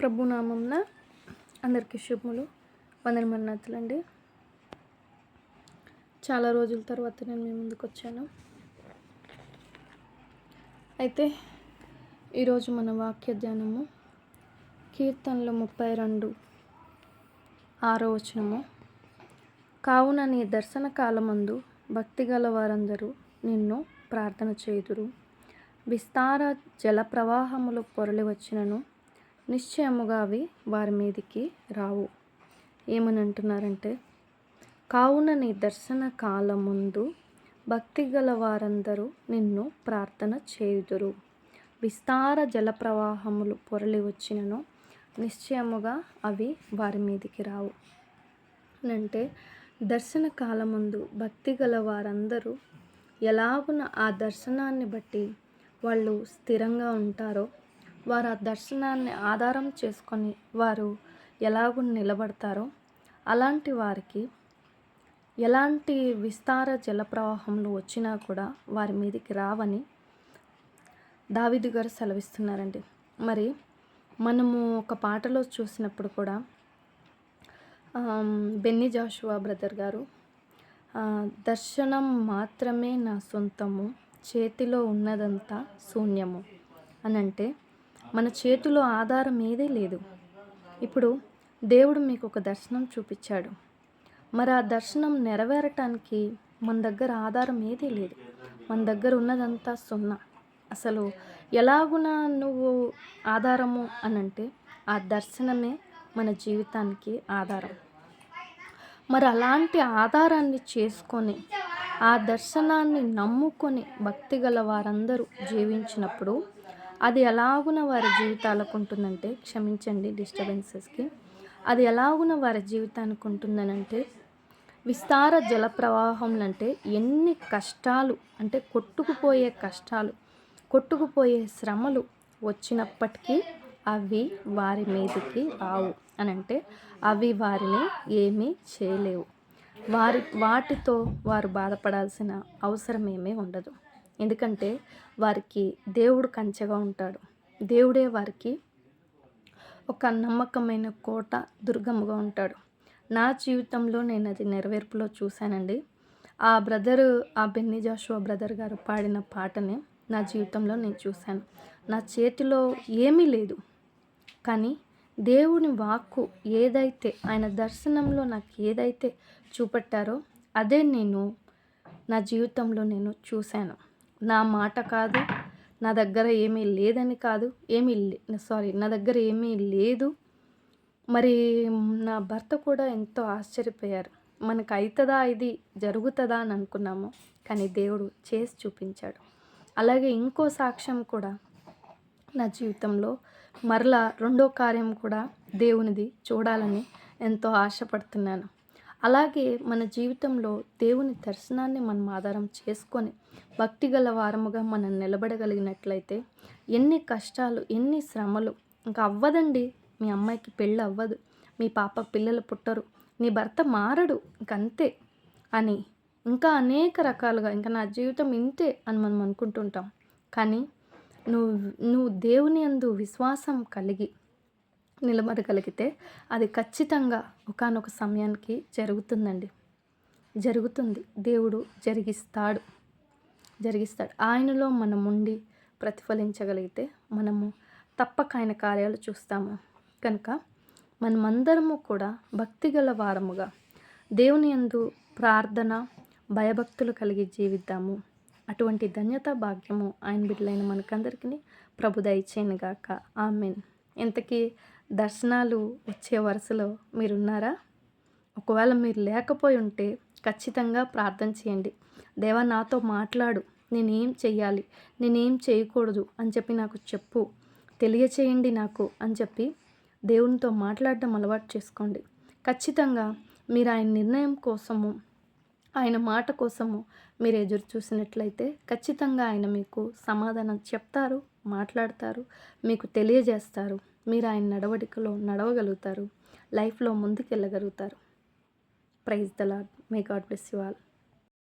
ప్రభునామంన అందరికీ శుభములు వందనమన్నతులండి చాలా రోజుల తర్వాత నేను మీ ముందుకు వచ్చాను. అయితే ఈరోజు మన వాక్య ధ్యానము కీర్తనలు ముప్పై రెండు ఆరో వచనము. కావున నీ దర్శన కాలమందు భక్తి గల వారందరూ నిన్ను ప్రార్థన చేయుదురు. విస్తార జల ప్రవాహములు పొరలి వచ్చినను నిశ్చయముగా అవి వారి మీదికి రావు. ఏమని అంటున్నారంటే కావున నీ దర్శన కాలం ముందు భక్తి గల వారందరూ నిన్ను ప్రార్థన చేయుదురు. విస్తార జల ప్రవాహములు పొరలి వచ్చినను నిశ్చయముగా అవి వారి మీదికి రావు. అంటే దర్శన కాలముందు భక్తి గల వారందరూ ఎలాగున ఆ దర్శనాన్ని బట్టి వాళ్ళు స్థిరంగా ఉంటారో వారు ఆ దర్శనాన్ని ఆధారం చేసుకొని వారు ఎలాగూ నిలబడతారో అలాంటి వారికి ఎలాంటి విస్తార జలప్రవాహంలో వచ్చినా కూడా వారి మీదకి రావని దావిదు గారు సెలవిస్తున్నారండి. మరి మనము ఒక పాటలో చూసినప్పుడు కూడా బెన్ని జాషువా బ్రదర్ గారు దర్శనం మాత్రమే నా సొంతము చేతిలో ఉన్నదంతా శూన్యము అని అంటే మన చేతిలో ఆధారం ఏదీ లేదు. ఇప్పుడు దేవుడు మీకు ఒక దర్శనం చూపించాడు. మరి ఆ దర్శనం నెరవేరటానికి మన దగ్గర ఆధారం ఏదీ లేదు. మన దగ్గర ఉన్నదంతా సున్నా. అసలు ఎలాగునా నువ్వు ఆధారము అని అంటే ఆ దర్శనమే మన జీవితానికి ఆధారం. మరి అలాంటి ఆధారాన్ని చేసుకొని ఆ దర్శనాన్ని నమ్ముకొని భక్తి గల వారందరూ జీవించినప్పుడు అది ఎలాగున వారి జీవితాలకు ఉంటుందంటే క్షమించండి డిస్టర్బెన్సెస్కి. అది ఎలాగున వారి జీవితానికి ఉంటుందనంటే విస్తార జల ప్రవాహంలంటే ఎన్ని కష్టాలు అంటే కొట్టుకుపోయే కష్టాలు కొట్టుకుపోయే శ్రమలు వచ్చినప్పటికీ అవి వారి మీదకి రావు అని అంటే అవి వారిని ఏమీ చేయలేవు. వారి వాటితో వారు బాధపడాల్సిన అవసరం ఏమీ ఉండదు. ఎందుకంటే వారికి దేవుడు కంచెగా ఉంటాడు. దేవుడే వారికి ఒక నమ్మకమైన కోట దుర్గముగా ఉంటాడు. నా జీవితంలో నేను అది నెరవేర్పులో చూశానండి. ఆ బ్రదరు ఆ బెన్ని జాషువా బ్రదర్ గారు పాడిన పాటని నా జీవితంలో నేను చూశాను. నా చేతిలో ఏమీ లేదు. కానీ దేవుని వాక్కు ఏదైతే ఆయన దర్శనంలో నాకు ఏదైతే చూపెట్టారో అదే నేను నా జీవితంలో నేను చూశాను. నా మాట కాదు నా దగ్గర ఏమీ లేదని కాదు ఏమీ సారీ నా దగ్గర ఏమీ లేదు. మరి నా భర్త కూడా ఎంతో ఆశ్చర్యపోయారు. మనకు అవుతుందా ఇది జరుగుతుందా అని అనుకున్నాము. కానీ దేవుడు చేసి చూపించాడు. అలాగే ఇంకో సాక్ష్యం కూడా నా జీవితంలో మరలా రెండో కార్యం కూడా దేవునిది చూడాలని ఎంతో ఆశపడుతున్నాను. అలాగే మన జీవితంలో దేవుని దర్శనాన్ని మనం ఆధారం చేసుకొని భక్తి గల వారముగా మనం నిలబడగలిగినట్లయితే ఎన్ని కష్టాలు ఎన్ని శ్రమలు ఇంకా అవ్వదండి. మీ అమ్మాయికి పెళ్ళి అవ్వదు మీ పాప పిల్లలు పుట్టరు నీ భర్త మారడు ఇంకంతే అని ఇంకా అనేక రకాలుగా ఇంకా నా జీవితం ఇంతే అని మనం అనుకుంటుంటాం. కానీ నువ్వు నువ్వు దేవుని అందు విశ్వాసం కలిగి నిలబడగలిగితే అది ఖచ్చితంగా ఒకనొక సమయానికి జరుగుతుందండి. జరుగుతుంది. దేవుడు జరిగిస్తాడు. జరిగిస్తాడు. ఆయనలో మనం ఉండి ప్రతిఫలించగలిగితే మనము తప్పక ఆయన కార్యాలు చూస్తాము. కనుక మనమందరము కూడా భక్తి గల వారముగా దేవుని ఎందు ప్రార్థన భయభక్తులు కలిగి జీవిద్దాము. అటువంటి ధన్యత భాగ్యము ఆయన బిడ్డలైన మనకందరికీ ప్రభు దయచేయనుగాక. ఆమెన్. ఇంతకీ దర్శనాలు వచ్చే వరుసలో మీరున్నారా? ఒకవేళ మీరు లేకపోయి ఉంటే ఖచ్చితంగా ప్రార్థన చేయండి. దేవా నాతో మాట్లాడు. నేనేం చెయ్యాలి? నేనేం చేయకూడదు అని చెప్పి నాకు చెప్పు. తెలియచేయండి నాకు అని చెప్పి దేవునితో మాట్లాడడం అలవాటు చేసుకోండి. ఖచ్చితంగా మీరు ఆయన నిర్ణయం కోసము ఆయన మాట కోసము మీరు ఎదురు చూసినట్లయితే ఖచ్చితంగా ఆయన మీకు సమాధానం చెప్తారు మాట్లాడతారు మీకు తెలియజేస్తారు. మీరు ఆయన నడవడికలో నడవగలుగుతారు. లైఫ్లో ముందుకెళ్ళగలుగుతారు. Praise the Lord may God bless you all.